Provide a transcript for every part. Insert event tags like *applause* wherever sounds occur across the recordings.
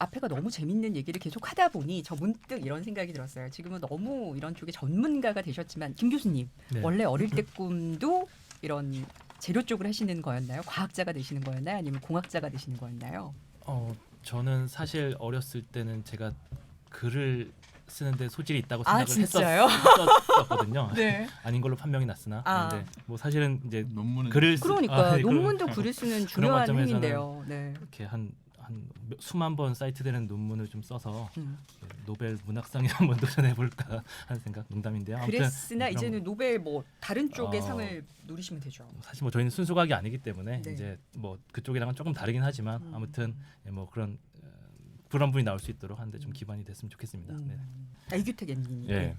앞에가 너무 재밌는 얘기를 계속 하다 보니 저 문득 이런 생각이 들었어요. 지금은 너무 이런 쪽에 전문가가 되셨지만 김 교수님 네. 원래 어릴 때 꿈도 이런 재료 쪽을 하시는 거였나요? 과학자가 되시는 거였나요? 아니면 공학자가 되시는 거였나요? 어, 저는 사실 어렸을 때는 제가 글을 쓰는데 소질이 있다고 아, 생각을 진짜요? 했었 거든요. *laughs* 네. 아닌 걸로 판명이 났으나 아. 근데 뭐 사실은 이제 논문은 글을 쓰- 그러니까 아, 네, 논문도 글을 쓰는 중요한 행위인데요. 네. 이렇게 한, 한 몇- 수만 번 사이트되는 논문을 좀 써서 음. 노벨 문학상에 *laughs* 한번 도전해 볼까 하는 생각 농담인데요. 아무튼 그랬으나 그런 이제는 노벨 뭐 다른 쪽의 어. 상을 노리시면 되죠. 사실 뭐 저희는 순수과학이 아니기 때문에 네. 이제 뭐 그쪽이랑은 조금 다르긴 하지만 음. 아무튼 예, 뭐 그런 어, 그런 분이 나올 수 있도록 하는데 좀 기반이 됐으면 좋겠습니다. 네. 음. 아, 이규택 엠님. 예.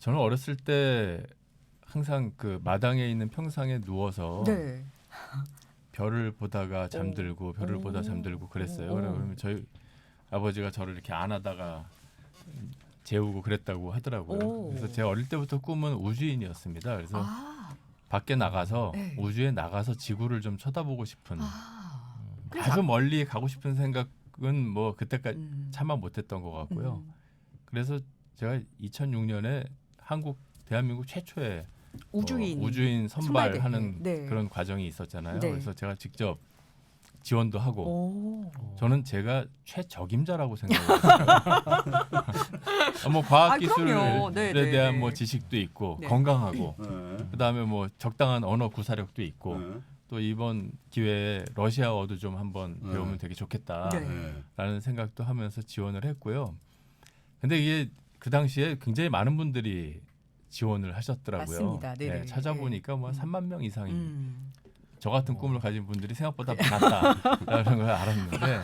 저는 어렸을 때 항상 그 마당에 있는 평상에 누워서 네. 별을 보다가 잠들고 별을 오. 보다 잠들고 그랬어요. 오. 그러면 저희 아버지가 저를 이렇게 안아다가 재우고 그랬다고 하더라고요. 오. 그래서 제 어릴 때부터 꿈은 우주인이었습니다. 그래서 아. 밖에 나가서 네. 우주에 나가서 지구를 좀 쳐다보고 싶은 아. 그래서 아주 멀리 가고 싶은 생각은 뭐 그때까지 음. 참아 못했던 것 같고요. 음. 그래서 제가 2006년에 한국 대한민국 최초의 우주인 어, 우주인 선발하는 선발대. 네. 그런 과정이 있었잖아요. 네. 그래서 제가 직접 지원도 하고 오. 저는 제가 최적임자라고 생각해요. *laughs* 뭐 과학 아, 그럼요. 기술에 네, 네, 대한 네. 뭐 지식도 있고 네. 건강하고 네. 그다음에 뭐 적당한 언어 구사력도 있고 네. 또 이번 기회에 러시아어도 좀 한번 네. 배우면 되게 좋겠다라는 네. 생각도 하면서 지원을 했고요. 근데 이게 그 당시에 굉장히 많은 분들이 지원을 하셨더라고요. 맞습니다. 네네. 찾아보니까 뭐 음. 3만 명 이상이 음. 저 같은 꿈을 가진 분들이 생각보다 많았다라는 걸 *laughs* 알았는데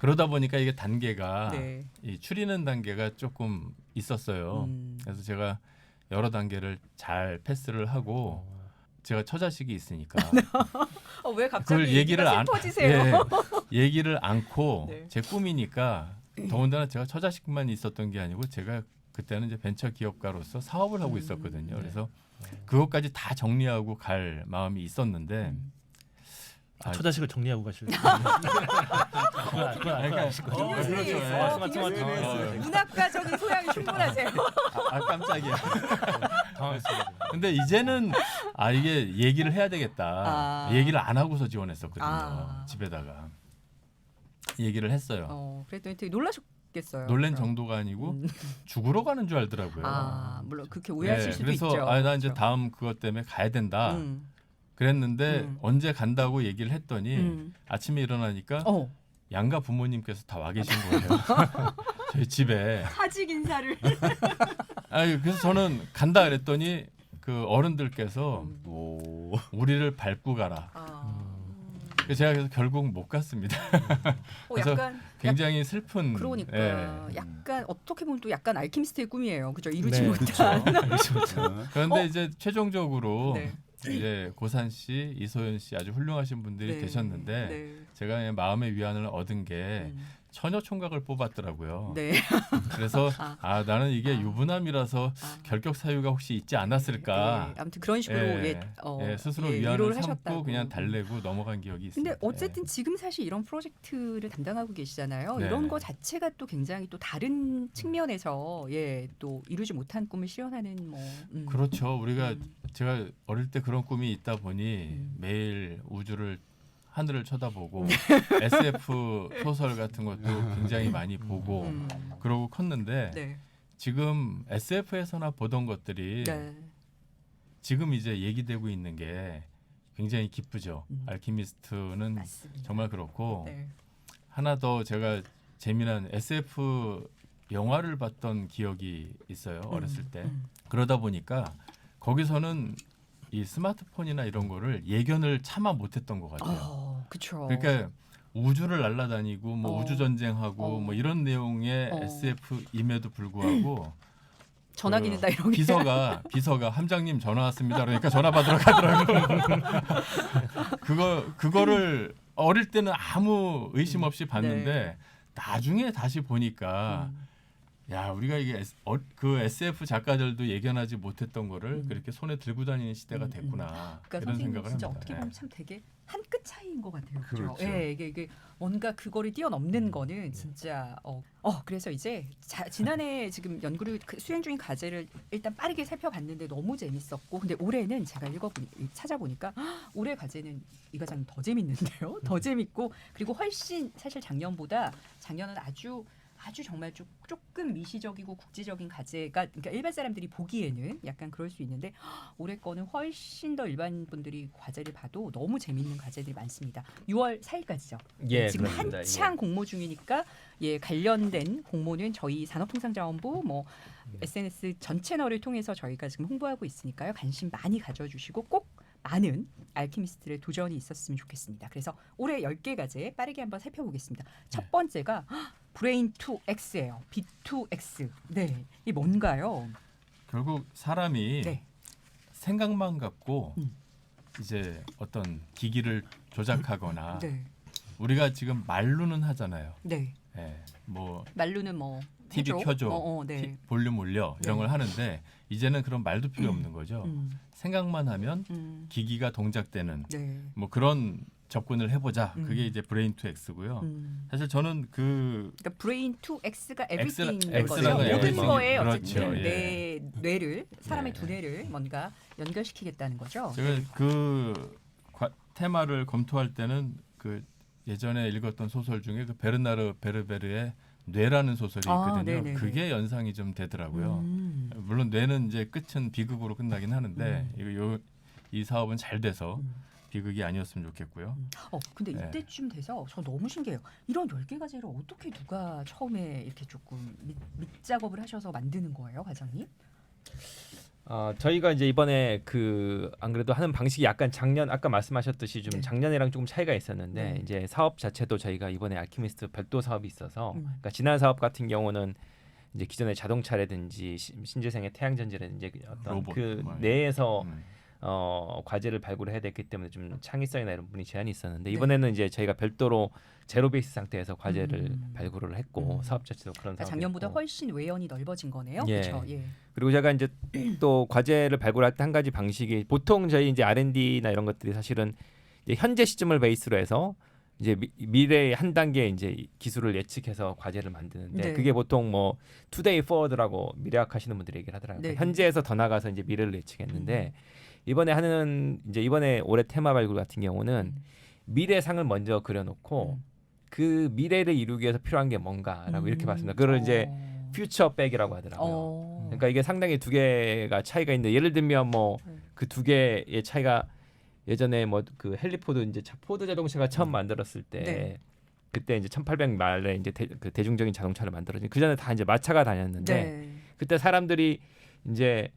그러다 보니까 이게 단계가 네. 이 추리는 단계가 조금 있었어요. 음. 그래서 제가 여러 단계를 잘 패스를 하고 제가 처자식이 있으니까 *laughs* 어, 왜 갑자기 그걸 얘기를 안? 예, *laughs* 얘기를 않고 네. 제 꿈이니까 더군다나 제가 처자식만 있었던 게 아니고 제가 그때는 이제 벤처 기업가로서 사업을 하고 음. 있었거든요. 네. 그래서 그것까지 다 정리하고 갈 마음이 있었는데 음. 아, 처자식을 정리하고 가실래요? 그건 그건. 김 교수님, 그렇죠. 어, 말씀하신 김것 교수님. 같아요. 네. 문학과적인 소양이 충분하세요. 아, 아, 깜짝이야. 당황했습니다. 근데 이제는 아 이게 얘기를 해야 되겠다. 아. 얘기를 안 하고서 지원했었거든요. 아. 집에다가 얘기를 했어요. 어, 그랬더니 되게 놀라셨 겠어요. 놀란 그럼. 정도가 아니고 음. 죽으러 가는 줄 알더라고요. 아, 물론 그렇게 오해하실 네, 수도 그래서 있죠. 아, 나 이제 그렇죠. 다음 그것 때문에 가야 된다. 음. 그랬는데 음. 언제 간다고 얘기를 했더니 음. 아침에 일어나니까 어, 양가 부모님께서 다 와 계신 거예요. *laughs* 저희 집에. 사직 인사를. *laughs* 아 그래서 저는 간다 그랬더니 그 어른들께서 음. 오. 우리를 밟고 가라. 아. 그래서 제가 그래서 결국 못 갔습니다. *laughs* 어, 그래서 약간 굉장히 슬픈. 그러니까 예. 약간 어떻게 보면 또 약간 알키미스트의 꿈이에요. 그죠? 이루지 네, 못한. *laughs* 네. *laughs* 그런데 어? 이제 최종적으로 네. 이제 고산 씨, 이소연 씨 아주 훌륭하신 분들이 네. 되셨는데 네. 제가 마음의 위안을 얻은 게 음. 처녀 총각을 뽑았더라고요. 네. *laughs* 그래서 아. 아, 나는 이게 아. 유부남이라서 아. 결격 사유가 혹시 있지 않았을까? 네, 아무튼 그런 식으로 예, 예, 어, 예, 스스로 예, 위안을 삼고 하셨다고. 그냥 달래고 넘어간 기억이 있습니다. 근데 어쨌든 지금 사실 이런 프로젝트를 담당하고 계시잖아요. 네. 이런 거 자체가 또 굉장히 또 다른 측면에서 예, 또 이루지 못한 꿈을 실현하는 뭐 음. 예. 그렇죠. 우리가 음. 제가 어릴 때 그런 꿈이 있다 보니 음. 매일 우주를 하늘을 쳐다보고 네. *laughs* SF 소설 같은 것도 굉장히 많이 보고 음. 그러고 컸는데 네. 지금 SF에서나 보던 것들이 네. 지금 이제 얘기되고 있는 게 굉장히 기쁘죠. 음. 알키미스트는 맞습니다. 정말 그렇고 네. 하나 더 제가 재미난 SF 영화를 봤던 기억이 있어요. 어렸을 때. 음. 그러다 보니까 거기서는 이 스마트폰이나 이런 거를 예견을 차마 못했던 것 같아요. 어, 그렇죠. 그러니까 우주를 날아다니고 뭐 어. 우주 전쟁하고 어. 뭐 이런 내용의 어. SF임에도 불구하고 *clears throat* 전화기는 그다 이런 게 비서가 비서가 함장님 전화 왔습니다. 그러니까 전화 받으러 가더라고요. *laughs* 그거 그거를 어릴 때는 아무 의심 없이 봤는데 나중에 다시 보니까 음. 야 우리가 이게 S, 어, 그 SF 작가들도 예견하지 못했던 거를 음. 그렇게 손에 들고 다니는 시대가 음, 음. 됐구나 그러니까 이런 생각을 진짜 합니다. 어떻게 예. 보면 참 되게 한 끗 차이인 것 같아요. 그렇죠. 그렇죠. 예, 이게, 이게 뭔가 그거를 뛰어넘는 음, 거는 네. 진짜 어, 어 그래서 이제 자, 지난해 *laughs* 지금 연구를 그 수행 중인 과제를 일단 빠르게 살펴봤는데 너무 재밌었고 근데 올해는 제가 읽어보니 찾아보니까 헉, 올해 과제는 이 과장님 더 재밌는데요. 더 재밌고 그리고 훨씬 사실 작년보다 작년은 아주 아주 정말 조, 조금 미시적이고 국지적인 과제가 그러니까 일반 사람들이 보기에는 약간 그럴 수 있는데 헉, *gasps* 올해 거는 훨씬 더 일반 분들이 과제를 봐도 너무 재밌는 과제들이 많습니다. 6월 4일까지죠. 예, 지금 그렇습니다. 한창 공모 중이니까 예 관련된 공모는 저희 산업통상자원부 뭐 SNS 전 채널을 통해서 저희가 지금 홍보하고 있으니까요. 관심 많이 가져주시고 꼭 많은 알키미스트의 도전이 있었으면 좋겠습니다. 그래서 올해 10개 과제 빠르게 한번 살펴보겠습니다. 첫 네. 번째가 브레인 2X예요. B2X. 네. 이 뭔가요? 결국 사람이 네. 생각만 갖고 음. 이제 어떤 기기를 조작하거나 네. 우리가 지금 말로는 하잖아요. 네. 예, 뭐 말로는 뭐 TV 해줘. 켜줘, 어, 어, 네. 티- 볼륨 올려 이런 네. 걸 하는데 이제는 그런 말도 필요 없는 거죠. 음, 생각만 하면 음, 기기가 동작되는 네. 뭐 그런 접근을 해보자. 음. 그게 이제 브레인 투 X고요. 음. 사실 저는 그 그러니까 브레인 2X가 X라- 에브리띵인 거죠. X라는 모든 everything. 거에 그렇죠. 어쨌든 예. 내 뇌를 사람의 네. 두뇌를 뭔가 연결시키겠다는 거죠. 제가 그 과- 테마를 검토할 때는 그 예전에 읽었던 소설 중에 그 베르나르 베르베르의 뇌라는 소설이 아, 있거든요. 네네네. 그게 연상이 좀 되더라고요. 음. 물론 뇌는 이제 끝은 비극으로 끝나긴 하는데 음. 이거 요, 이 사업은 잘 돼서 음. 비극이 아니었으면 좋겠고요. 어, 근데 네. 이때쯤 돼서 저 너무 신기해요. 이런 열 개 과제를 어떻게 누가 처음에 이렇게 조금 밑, 밑 작업을 하셔서 만드는 거예요, 과장님? 어, 저희가 이제 이번에 그 안 그래도 하는 방식이 약간 작년 아까 말씀하셨듯이 좀 네. 작년이랑 조금 차이가 있었는데 네. 이제 사업 자체도 저희가 이번에 알키미스트 별도 사업이 있어서 음. 그러니까 지난 사업 같은 경우는 이제 기존의 자동차라든지 시- 신재생의 태양전지라든지 그 어떤 로봇, 그 뭐. 내에서 음. 어, 과제를 발굴해야 됐기 때문에 좀 창의성이나 이런 분이 제한이 있었는데 네. 이번에는 이제 저희가 별도로 제로 베이스 상태에서 과제를 음. 발굴을 했고 음. 사업 자체도 그런 그러니까 작년보다 했고. 훨씬 외연이 넓어진 거네요. 예. 그렇죠. 예. 그리고 제가 이제 또 과제를 발굴할 때 한 가지 방식이 보통 저희 이제 R&D나 이런 것들이 사실은 이제 현재 시점을 베이스로 해서 이제 미, 미래의 한 단계 이제 기술을 예측해서 과제를 만드는데 네. 그게 보통 뭐 투데이 forward라고 미래학 하시는 분들이 얘기를 하더라고요. 네. 현재에서 더 나가서 이제 미래를 예측했는데 이번에 하는 이제 이번에 올해 테마 발굴 같은 경우는 음. 미래상을 먼저 그려놓고 음. 그 미래를 이루기 위해서 필요한 게 뭔가라고 이렇게 음. 봤습니다. 그걸 이제 어. 퓨처 백이라고 하더라고요. 어. 그러니까 이게 상당히 두 개가 차이가 있는데 예를 들면 뭐 네. 그두 개의 차이가 예전에 뭐그 헬리포드 이제 자- 포드 자동차가 처음 만들었을 때 네. 그때 이제 1800 말에 이제 대, 그 대중적인 자동차를 만들었지 그 전에 다 이제 마차가 다녔는데 네. 그때 사람들이 이제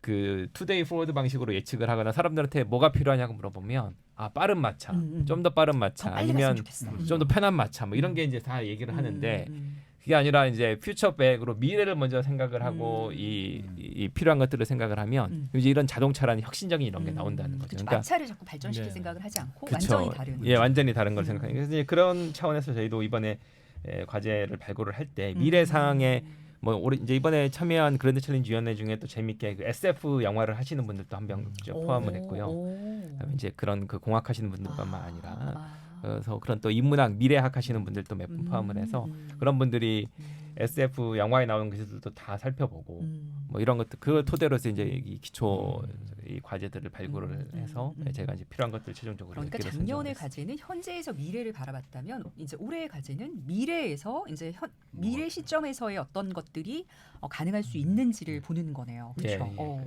그 투데이 포워드 방식으로 예측을 하거나 사람들한테 뭐가 필요하냐고 물어보면 아 빠른 마차 음, 음. 좀 더 빠른 더 마차 아니면. 음. 좀더 편한 마차 뭐 이런 음. 게 이제 다 얘기를 하는데 음, 음. 그게 아니라 이제 퓨처백으로 미래를 먼저 생각을 하고 음. 이, 이 필요한 것들을 생각을 하면 음. 이제 이런 자동차라는 혁신적인 이런 게 음, 나온다는 거죠. 그쵸. 그러니까 마차를 자꾸 발전시킬 네. 생각을 하지 않고 그쵸. 완전히 다른. 예, 완전히 다른 걸 음. 생각하니까 그래서 이제 그런 차원에서 저희도 이번에 에, 과제를 발굴을 할때 음. 미래상의 뭐 올해 이제 이번에 참여한 그랜드 챌린지 위원회 중에 또 재밌게 그 SF 영화를 하시는 분들도 한명 오, 포함을 했고요. 오. 그다음에 이제 그런 그 공학 하시는 분들뿐만 아, 아니라 아. 그래서 그런 또 인문학 미래학 하시는 분들도 몇분 음, 포함을 해서 음, 그런 분들이 음, SF 영화에 나오는 것들도 다 살펴보고 음. 뭐 이런 것들 그걸 토대로 해서 이제 이 기초 이 과제들을 발굴을 음, 해서 음, 음. 제가 이제 필요한 것들 최종적으로 그러니까 작년의 과제는 현재에서 미래를 바라봤다면 이제 올해의 과제는 미래에서 이제 현, 뭐. 미래 시점에서의 어떤 것들이 어, 가능할 수 있는지를 보는 거네요. 그렇죠. 예, 예. 어.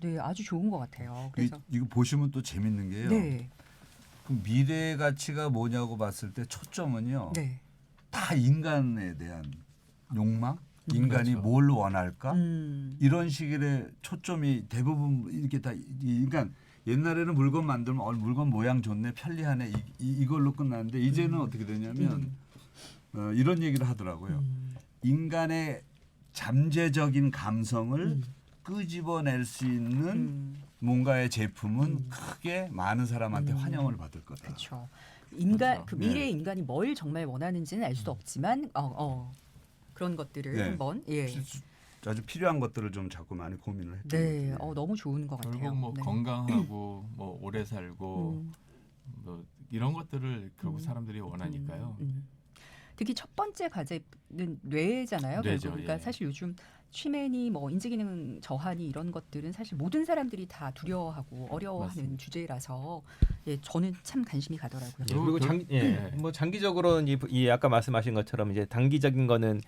네, 아주 좋은 것 같아요. 이, 그래서 이 거 보시면 또 재밌는 게요. 네, 그럼 미래 가치가 뭐냐고 봤을 때 초점은요. 네, 다 인간에 대한 욕망, 인간이 그렇죠. 뭘 원할까 음, 이런 식의 초점이 대부분 이렇게 다 이- 그러니까 옛날에는 물건 만들면 어, 물건 모양 좋네 편리하네 이, 이, 걸로 끝났는데 이제는 어떻게 되냐면 어, 이런 얘기를 하더라고요. 음, 인간의 잠재적인 감성을 음, 끄집어낼 수 있는 음, 뭔가의 제품은 음. 크게 많은 사람한테 음. 환영을 받을 거다. 그렇죠. 인간 그래서, 그 네. 미래의 인간이 뭘 정말 원하는지는 알 수도 없지만 어, 어. 그런 것들을 네. 한번 예. 아주 필요한 것들을 좀 자꾸 많이 고민을 했던 네, 것 같아요. 어, 너무 좋은 것 같아요. 결국 뭐 네. 건강하고 *clears throat* 뭐 오래 살고 음, 뭐 이런 것들을 결국 음. 사람들이 원하니까요. 음, 음. 특히 첫 번째 과제는 뇌잖아요. 뇌죠, 결국. 그러니까 예. 사실 요즘 취맨이 뭐 인지기능 저하니 이런 것들은 사실 모든 사람들이 다 두려워하고 어려워하는 맞습니다. 주제라서 예, 저는 참 관심이 가더라고요. 예, 그리고 그- 장, 예, 네. *clears throat* 뭐 장기적으로는 이, 이 아까 말씀하신 것처럼 이제 단기적인 거는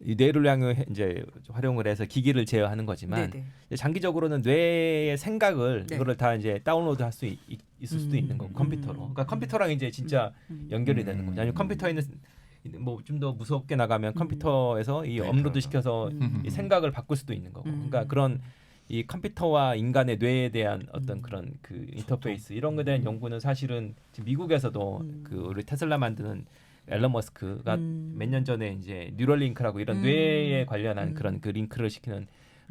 이 뇌를 향해 이제 활용을 해서 기기를 제어하는 거지만 네네. 이제 장기적으로는 뇌의 생각을 네. 이거를 다 이제 다운로드할 수 있, 있을 수도 음, 있는 거고 컴퓨터로. 음, 그러니까 컴퓨터랑 이제 진짜 음. 연결이 되는 거죠. 아니면 음. 컴퓨터에 있는 뭐 좀 더 무섭게 나가면 음. 컴퓨터에서 이 데이터가. 업로드 시켜서 음. 이 생각을 바꿀 수도 있는 거고. 음. 그러니까 그런 이 컴퓨터와 인간의 뇌에 대한 어떤 음. 그런 그 인터페이스 이런 거에 대한 연구는 사실은 지금 미국에서도 음. 그 우리 테슬라 만드는 앨런 머스크가 음. 몇년 전에 이제 뉴럴링크라고 이런 음. 뇌에 관련한 음. 그런 그 링크를 시키는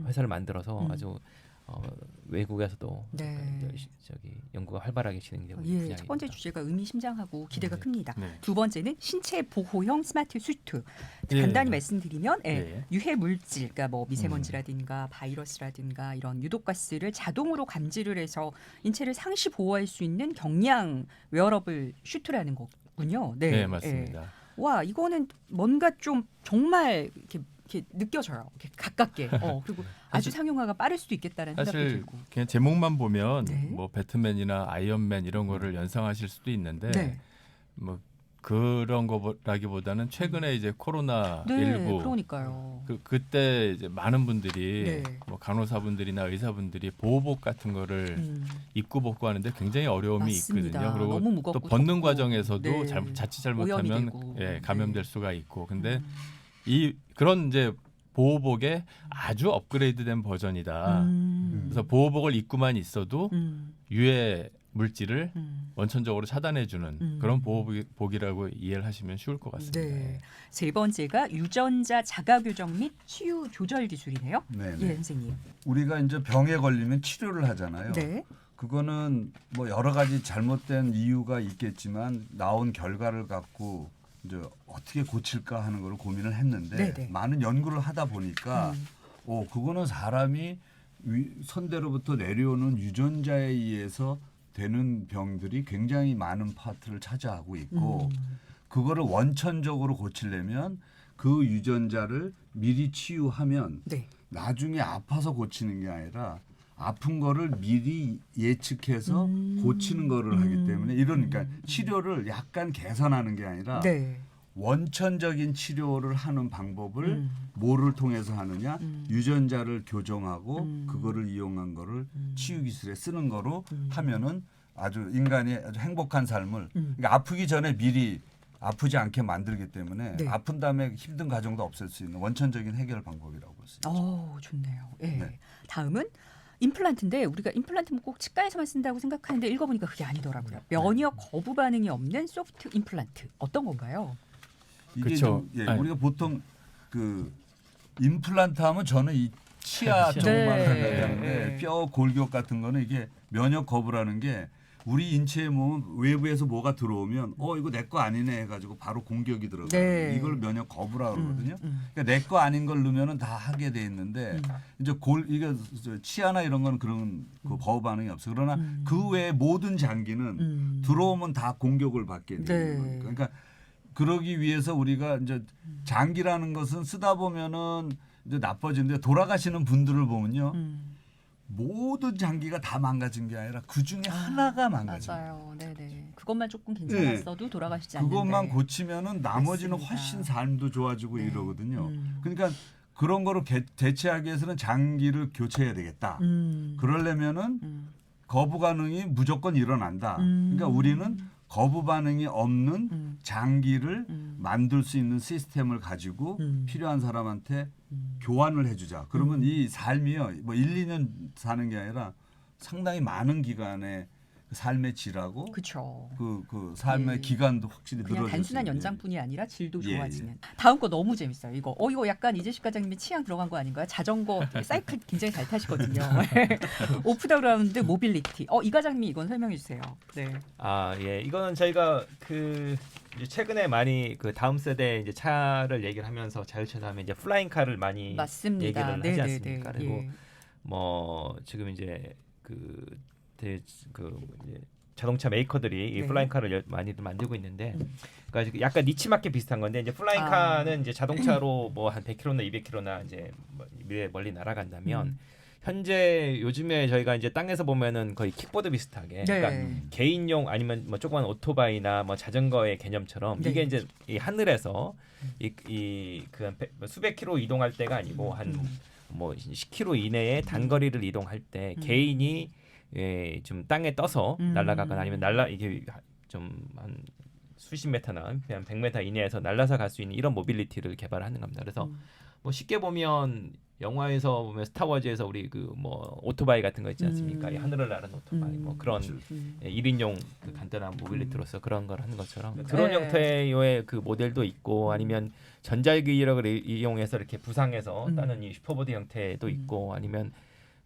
회사를 만들어서 음. 아주 어, 외국에서도 네. 저- 저기 연구가 활발하게 진행되고 있는 예, 분야입니다. 첫 번째 주제가 의미심장하고 기대가 네. 큽니다. 네. 두 번째는 신체 보호형 스마트 수트. 예. 간단히 말씀드리면 예, 예. 유해 물질, 그러니까 뭐 음. 미세먼지라든가 바이러스라든가 이런 유독가스를 자동으로 감지를 해서 인체를 상시 보호할 수 있는 경량 웨어러블 슈트라는 거군요. 네, 네, 맞습니다. 예. 와 이거는 뭔가 좀 정말 이렇게, 이렇게 느껴져요. 이렇게 가깝게. 어, *laughs* 그리고 아주 사실- 상용화가 빠를 수도 있겠다는 생각도 사실 들고. 그냥 제목만 보면 네. 뭐 배트맨이나 아이언맨 이런 거를 연상하실 수도 있는데 네, 뭐 그런 거라기보다는 최근에 이제 코로나 네, 19 그러니까요. 그 그때 이제 많은 분들이 네. 뭐 간호사분들이나 의사분들이 보호복 같은 거를 음, 입고 벗고 하는데 굉장히 어려움이 맞습니다. 있거든요. 그리고 너무 무겁고 또 벗는 덥고. 과정에서도 네. 잘, 자칫 오염이 잘못하면 되고. 예, 네. 감염될 수가 있고. 근데 음. 이 그런 이제 보호복의 아주 업그레이드된 버전이다. 음. 그래서 보호복을 입고만 있어도 음, 유해 물질을 음. 원천적으로 차단해주는 음. 그런 보호복이라고 이해를 하시면 쉬울 것 같습니다. 네. 세 번째가 유전자 자가 교정 및 치유 조절 기술이네요. 네, 예, 네. 선생님. 우리가 이제 병에 걸리면 치료를 하잖아요. 네. 그거는 뭐 여러 가지 잘못된 이유가 있겠지만 나온 결과를 갖고 이제 어떻게 고칠까 하는 걸 고민을 했는데 네네. 많은 연구를 하다 보니까 음. 어 그거는 사람이 위, 선대로부터 내려오는 유전자에 의해서 되는 병들이 굉장히 많은 파트를 차지하고 있고 음. 그거를 원천적으로 고치려면 그 유전자를 미리 치유하면 네. 나중에 아파서 고치는 게 아니라 아픈 거를 미리 예측해서 음. 고치는 거를 하기 음. 때문에 이러니까 치료를 약간 개선하는 게 아니라 네. 원천적인 치료를 하는 방법을 음. 뭐를 통해서 하느냐 음. 유전자를 교정하고 음. 그거를 이용한 거를 음. 치유 기술에 쓰는 거로 음. 하면은 아주 인간이 아주 행복한 삶을 음. 그러니까 아프기 전에 미리 아프지 않게 만들기 때문에 네. 아픈 다음에 힘든 과정도 없앨 수 있는 원천적인 해결 방법이라고 볼 수 있죠. 어, 좋네요. 예. 네. 다음은 임플란트인데 우리가 임플란트는 꼭 치과에서만 쓴다고 생각하는데 읽어보니까 그게 아니더라고요. 면역 거부 반응이 없는 소프트 임플란트 어떤 건가요? 이게 그쵸. 좀, 예, 아니. 우리가 보통 그 임플란트 하면 저는 이 치아 네. 쪽만 네. 생각하는데 네. 뼈 골격 같은 거는 이게 면역 거부라는 게 우리 인체에 보면 외부에서 뭐가 들어오면 어 이거 내 거 아니네 해가지고 바로 공격이 들어가. 네. 요 이걸 면역 거부라 그러거든요. 음, 음, 그러니까 내 거 아닌 걸 넣으면은 다 하게 돼 있는데 음. 이제 골 이게 저 치아나 이런 건 그런 그 거부 반응이 없어. 그러나 음. 그 외에 모든 장기는 음. 들어오면 다 공격을 받게 되는 네. 거니까. 그러니까 그러기 위해서 우리가 이제 장기라는 것은 쓰다 보면은 이제 나빠지는데 돌아가시는 분들을 보면요 음. 모든 장기가 다 망가진 게 아니라 그 중에 하나가 망가진 거예요. 맞아요. 네네. 그것만 조금 괜찮았어도 돌아가시지 않는데. 그것만 고치면은 나머지는 맞습니다. 훨씬 삶도 좋아지고 네. 이러거든요. 음. 그러니까 그런 거를 개- 대체하기 위해서는 장기를 교체해야 되겠다. 음. 그러려면은 음. 거부 반응이 무조건 일어난다. 음. 그러니까 우리는 거부 반응이 없는 음. 장기를 음. 만들 수 있는 시스템을 가지고 음. 필요한 사람한테 음. 교환을 해주자. 그러면 음. 이 삶이요, 뭐 1, 2년 사는 게 아니라 상당히 많은 기간에 삶의 질하고 그렇죠. 그, 그 삶의 예. 기간도 확실히 그냥 늘어졌어요. 단순한 연장뿐이 아니라 질도 예, 좋아지는. 다음 거 너무 재밌어요. 이거 어 이거 약간 이재식 과장님이 취향 들어간 거 아닌가요? 자전거 사이클 굉장히 잘 타시거든요. 오프 더 그라운드 모빌리티. 어 이 과장님이 이건 설명해 주세요. 네. 아, 예. 이거는 저희가 그 이제 최근에 많이 그 다음 세대 이제 차를 얘기를 하면서 자율차 하면 이제 플라잉카를 많이 맞습니다. 얘기를 하지 네, 네, 않습니까? 네. 그리고 예. 뭐 지금 이제 그, 대, 그 이제 자동차 메이커들이 이 네. 플라잉카를 열- 많이들 만들고 있는데 음. 그러니까 약간 니치 마켓 비슷한 건데 이제 플라잉카는 이제 자동차로 *clears throat* 뭐 한 100km나 200km나 이제 뭐 미래 멀리 날아간다면 음. 현재 요즘에 저희가 이제 땅에서 보면은 거의 킥보드 비슷하게 그러니까 네. 개인용 아니면 뭐 조그만 오토바이나 뭐 자전거의 개념처럼 네. 이게 이제 이 하늘에서 이이그 수백 킬로 이동할 때가 아니고 한 음. 뭐 10km 이내의 단거리를 이동할 때 음. 개인이 예, 좀 땅에 떠서 음. 날아가거나 아니면 날라 이게 좀한 수십 메타나 그냥 100m 이내에서 날라서 갈 수 있는 이런 모빌리티를 개발하는 겁니다. 그래서 음. 뭐 쉽게 보면 영화에서 보면 스타워즈에서 우리 그 뭐 오토바이 같은 거 있지 않습니까? 음. 이 하늘을 나르는 오토바이 뭐 음. 그런 음. 예, 1인용 그 간단한 모빌리티로서 그런 걸 하는 것처럼 네. 그런 형태의 그 모델도 있고 아니면 전자기력을 이- 이용해서 이렇게 부상해서 음. 따는 이 슈퍼보드 형태도 음. 있고 아니면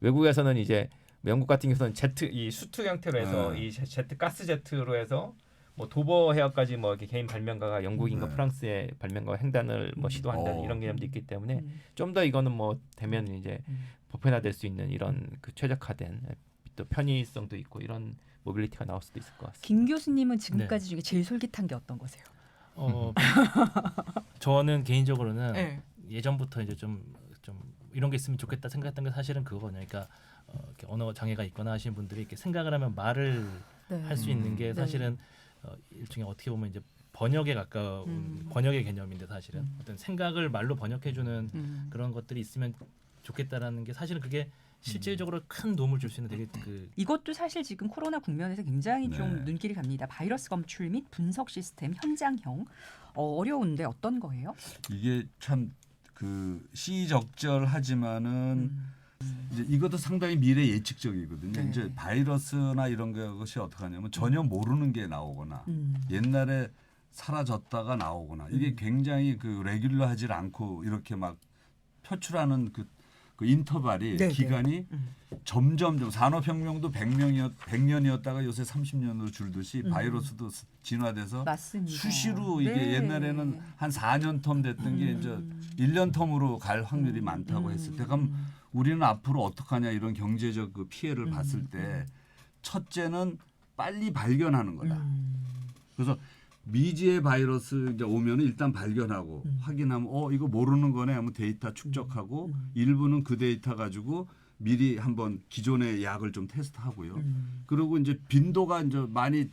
외국에서는 이제 영국 같은 경우는 제트 이 수트 형태로 해서 네. 이 제- 제트 가스 제트로 해서 뭐 도버 헤어까지 뭐 이렇게 개인 발명가가 영국인가 네. 프랑스의 발명가가 횡단을 뭐 시도한다는 어. 이런 개념도 있기 때문에 음. 좀더 이거는 뭐 되면 이제 음. 보편화될 수 있는 이런 그 최적화된 또 편의성도 있고 이런 모빌리티가 나올 수도 있을 것 같습니다. 김 교수님은 지금까지 중에 제일 솔깃한 게 어떤 거세요? 어, *laughs* 저는 개인적으로는 네. 예전부터 이제 좀, 좀 이런 게 있으면 좋겠다 생각했던 게 사실은 그거거든요. 그러니까 어, 이렇게 언어 장애가 있거나 하시는 분들이 이렇게 생각을 하면 말을 네. 할수 있는 게 네. 사실은 어, 일종의 어떻게 보면 이제 번역에 가까운 음. 번역의 개념인데 사실은 음. 어떤 생각을 말로 번역해주는 음. 그런 것들이 있으면 좋겠다라는 게 사실은 그게 실질적으로 큰 도움을 줄 수 있는 되게 그 이것도 사실 지금 코로나 국면에서 굉장히 좀 네. 눈길이 갑니다. 바이러스 검출 및 분석 시스템 현장형 어, 어려운데 어떤 거예요? 이게 참 그 시적절하지만은 음. 이제 이것도 상당히 미래 예측적이거든요. 네. 이제 바이러스나 이런 것이 어떻게 하냐면 전혀 모르는 게 나오거나 음. 옛날에 사라졌다가 나오거나 이게 음. 굉장히 그 레귤러하지 않고 이렇게 막 표출하는 그, 그 인터벌이 네, 기간이 음. 점점 좀 산업혁명도 100명이었 100년이었다가 요새 30년으로 줄듯이 음. 바이러스도 스- 진화돼서 맞습니다. 수시로 이게 네. 옛날에는 한 4년 텀 됐던 게 이제 음. 1년 텀으로 갈 확률이 음. 많다고 음. 했을 때 그럼 우리는 앞으로 어떡하냐 이런 경제적 그 피해를 음. 봤을 때 첫째는 빨리 발견하는 거다. 음. 그래서 미지의 바이러스 이제 오면은 일단 발견하고 음. 확인하면 어 이거 모르는 거네 하면 데이터 축적하고 음. 일부는 그 데이터 가지고 미리 한번 기존의 약을 좀 테스트하고요. 음. 그리고 이제 빈도가 이제 많이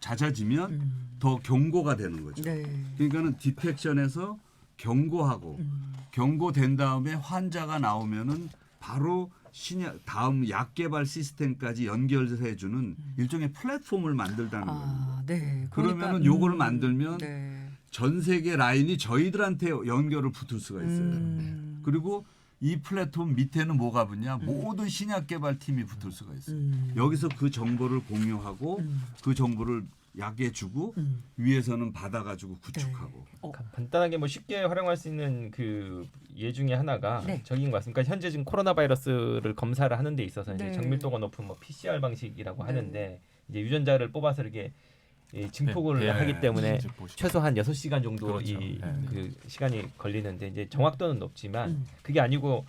잦아지면 음. 더 경고가 되는 거죠. 네. 그러니까는 디텍션에서 경고하고 음. 경고된 다음에 환자가 나오면은 바로 신약 다음 약 개발 시스템까지 연결해 주는 일종의 플랫폼을 만들다는 거예요. 아, 네. 그러면은 그러니까, 요거를 음. 만들면 네. 전 세계 라인이 저희들한테 연결을 붙을 수가 있어요. 음. 그리고 이 플랫폼 밑에는 뭐가 붙냐? 모든 신약 개발 팀이 붙을 수가 있어요. 음. 여기서 그 정보를 공유하고 음. 그 정보를 약에 주고 음. 위에서는 받아가지고 구축하고. 어. 간단하게 뭐 쉽게 활용할 수 있는 그 예 중에 하나가 네. 저기인 것 같습니다. 그러니까 현재 지금 코로나 바이러스를 검사를 하는 데 있어서 이제 네. 정밀도가 높은 뭐 PCR 방식이라고 네. 하는데 이제 유전자를 뽑아서 이렇게 이 증폭을 네, 네. 하기 때문에 직접 보시죠. 최소한 6시간 정도 그렇죠. 이 네. 그 시간이 걸리는데 이제 정확도는 높지만 음. 그게 아니고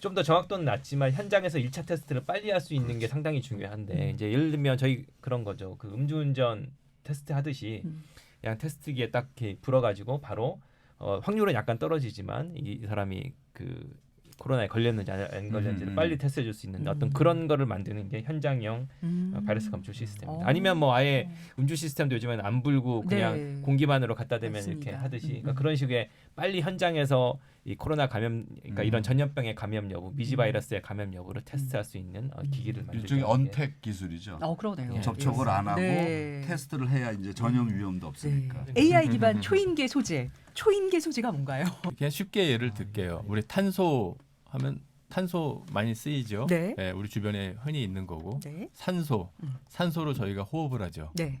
좀 더 정확도는 낮지만 현장에서 1차 테스트를 빨리 할 수 있는 게 상당히 중요한데 음. 이제 예를 들면 저희 그런 거죠. 그 음주운전 테스트 하듯이 음. 그냥 테스트기에 딱 이렇게 불어가지고 바로 어, 확률은 약간 떨어지지만 이, 이 사람이 그 코로나에 걸렸는지 안- 안 걸렸는지를 음. 빨리 테스트해 줄 수 있는 음. 어떤 그런 거를 만드는 게 현장형 음. 어, 바이러스 검출 시스템입니다. 어. 아니면 뭐 아예 음주 시스템도 요즘에는 안 불고 그냥 네. 공기만으로 갖다 대면 맞습니다. 이렇게 하듯이 음, 그러니까 음. 그런 식의 빨리 현장에서 이 코로나 감염 그러니까 음. 이런 전염병의 감염 여부, 미지 음. 바이러스의 감염 여부를 테스트할 수 있는 어, 음. 기기를 만들기 일종의 언택 기술이죠. 어 그러네요. 예. 접촉을 안 하고 네. 테스트를 해야 이제 전염 위험도 없으니까. 네. AI 기반 초인계 소재. 초인계 소재가 뭔가요? 그냥 쉽게 예를 들게요. 우리 탄소 하면 탄소 많이 쓰이죠. 네. 예, 우리 주변에 흔히 있는 거고 네. 산소, 음. 산소로 저희가 호흡을 하죠. 네.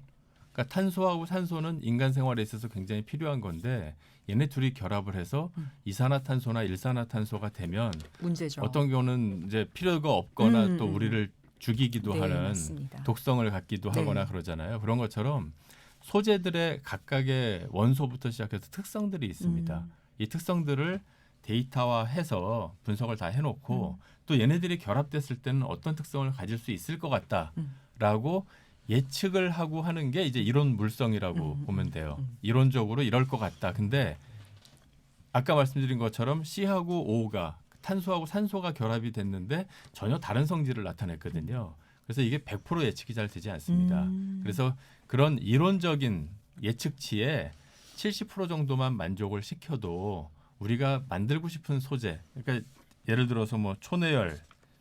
그러니까 탄소하고 산소는 인간 생활에 있어서 굉장히 필요한 건데 얘네 둘이 결합을 해서 음. 이산화탄소나 일산화탄소가 되면 문제죠. 어떤 경우는 이제 필요가 없거나 음, 또 음. 우리를 죽이기도 네, 하는 맞습니다. 독성을 갖기도 네. 하거나 그러잖아요. 그런 것처럼 소재들의 각각의 원소부터 시작해서 특성들이 있습니다. 음. 이 특성들을 데이터화해서 분석을 다 해놓고 음. 또 얘네들이 결합됐을 때는 어떤 특성을 가질 수 있을 것 음. 같다라고 예측을 하고 하는 게 이제 이론 물성이라고 음, 보면 돼요. 음. 이론적으로 이럴 것 같다. 근데 아까 말씀드린 것처럼 C하고 O가 탄소하고 산소가 결합이 됐는데 전혀 다른 성질을 나타냈거든요. 그래서 이게 100% 예측이 잘 되지 않습니다. 음. 그래서 그런 이론적인 예측치에 70% 정도만 만족을 시켜도 우리가 만들고 싶은 소재, 그러니까 예를 들어서 뭐 초내열,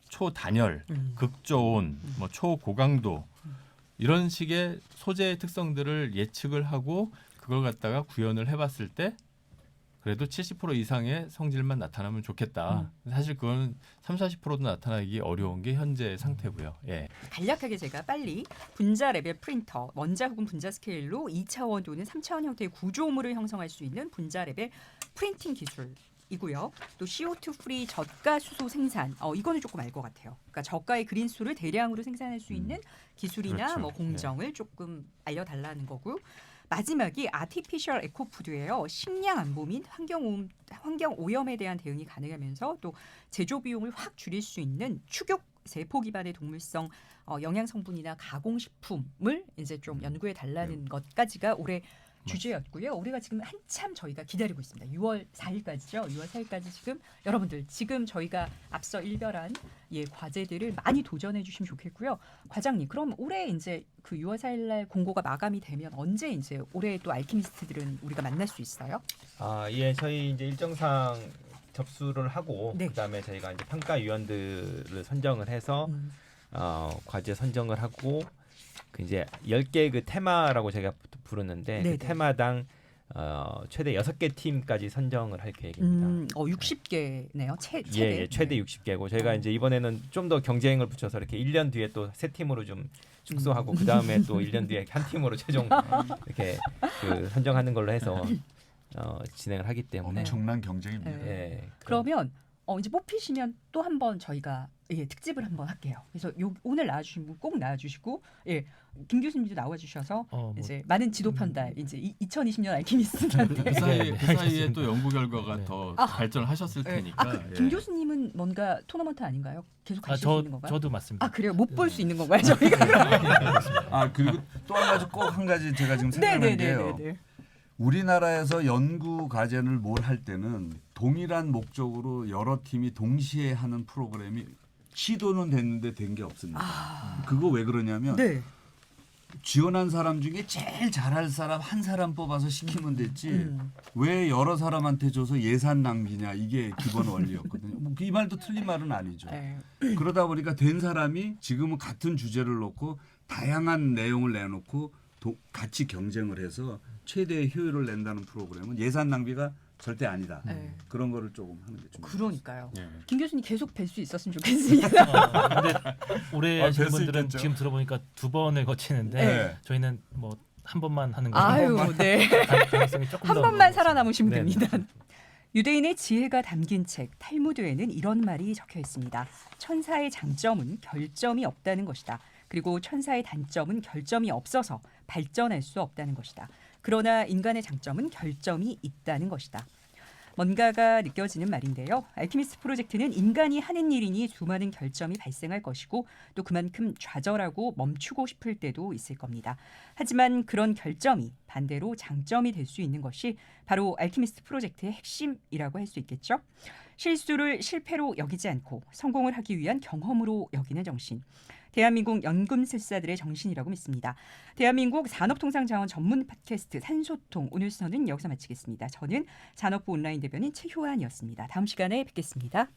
초단열, 음. 극저온, 뭐 초고강도 이런 식의 소재의 특성들을 예측을 하고 그걸 갖다가 구현을 해봤을 때 그래도 70% 이상의 성질만 나타나면 좋겠다. 사실 그거는 3, 40%도 나타나기 어려운 게 현재의 상태고요. 예. 간략하게 제가 빨리 분자 레벨 프린터, 원자 혹은 분자 스케일로 2차원 또는 3차원 형태의 구조물을 형성할 수 있는 분자 레벨 프린팅 기술 이고요. 또 CO2 프리 저가 수소 생산, 어, 이거는 조금 알 것 같아요. 그러니까 저가의 그린수를 대량으로 생산할 수 있는 기술이나 그렇죠. 뭐 공정을 조금 알려 달라는 거고. 마지막이 아티피셜 에코푸드예요. 식량 안보 및 환경 오염, 환경 오염에 대한 대응이 가능하면서 또 제조 비용을 확 줄일 수 있는 축욕 세포 기반의 동물성 어, 영양 성분이나 가공 식품을 이제 좀 연구해 달라는 것까지가 올해 주제였고요. 우리가 지금 한참 저희가 기다리고 있습니다. 6월 4일까지죠. 6월 4일까지 지금 여러분들 지금 저희가 앞서 일별한 예 과제들을 많이 도전해 주시면 좋겠고요. 과장님, 그럼 올해 이제 그 6월 4일 날 공고가 마감이 되면 언제 이제 올해 또 알키미스트들은 우리가 만날 수 있어요? 아, 예, 저희 이제 일정상 접수를 하고 네. 그다음에 저희가 이제 평가 위원들을 선정을 해서 음. 어, 과제 선정을 하고 그 이제 10개 그 테마라고 제가 부- 부르는데. 그 테마당 어, 최대 6개 팀까지 선정을 할 계획입니다. 음, 어 60개네요. 최, 예, 최대. 예, 최대 네. 60개고 저희가 어. 이제 이번에는 좀 더 경쟁을 붙여서 이렇게 1년 뒤에 또 세 팀으로 좀 축소하고 음. 그 다음에 또 *laughs* 1년 뒤에 한 팀으로 최종 이렇게 그 선정하는 걸로 해서 어, 진행을 하기 때문에 엄청난 경쟁입니다. 네. 예, 그러면 어 이제 뽑히시면 또 한 번 저희가 예 특집을 한번 할게요. 그래서 요, 오늘 나와주신 분 꼭 나와주시고 예 김 교수님도 나와주셔서 어, 뭐 이제 많은 지도 편달 이제 이, 2020년 알키미스트한테 그 사이에, 네, 그 사이에. 또 연구 결과가 네. 더 아. 발전하셨을 예. 테니까. 아, 그, 김 예. 교수님은 뭔가 토너먼트 아닌가요? 계속 아, 가실 수저 있는 건가요? 저도 맞습니다. 아 그래요? 못 볼 수 있는 건가요? 저희가? 아 그리고 또 한 가지 꼭 한 가지 제가 지금 생각난 게요. 우리나라에서 연구 과제를 뭘 할 때는 동일한 목적으로 여러 팀이 동시에 하는 프로그램이 시도는 됐는데 된 게 없습니다. 아, 그거 왜 그러냐면 네. 지원한 사람 중에 제일 잘할 사람 한 사람 뽑아서 시키면 됐지 음. 왜 여러 사람한테 줘서 예산 낭비냐 이게 기본 원리였거든요. 뭐 이 말도 틀린 말은 아니죠. 네. 그러다 보니까 된 사람이 지금은 같은 주제를 놓고 다양한 내용을 내놓고 도- 같이 경쟁을 해서 최대의 효율을 낸다는 프로그램은 예산 낭비가 절대 아니다. 네. 그런 거를 조금 하는 게 중요해요. 그러니까요. 예. 김 교수님 계속 뵐 수 있었으면 좋겠습니다. 어, 근데 올해 아, 뵐수 분들은 있겠죠. 지금 들어보니까 두 번을 거치는데 네. 저희는 뭐 한 번만 하는 거죠. 아유, 네. 가능성이 조금 한 더 번만 살아남으시면 네, 됩니다. 유대인의 지혜가 담긴 책 탈무드에는 이런 말이 적혀 있습니다. 천사의 장점은 결점이 없다는 것이다. 그리고 천사의 단점은 결점이 없어서 발전할 수 없다는 것이다. 그러나 인간의 장점은 결점이 있다는 것이다. 뭔가가 느껴지는 말인데요. 알키미스트 프로젝트는 인간이 하는 일이니 수많은 결점이 발생할 것이고 또 그만큼 좌절하고 멈추고 싶을 때도 있을 겁니다. 하지만 그런 결점이 반대로 장점이 될 수 있는 것이 바로 알키미스트 프로젝트의 핵심이라고 할 수 있겠죠. 실수를 실패로 여기지 않고 성공을 하기 위한 경험으로 여기는 정신. 대한민국 연금술사들의 정신이라고 믿습니다. 대한민국 산업통상자원 전문 팟캐스트 산소통 오늘 순서는 여기서 마치겠습니다. 저는 산업부 온라인 대변인 최효안이었습니다. 다음 시간에 뵙겠습니다.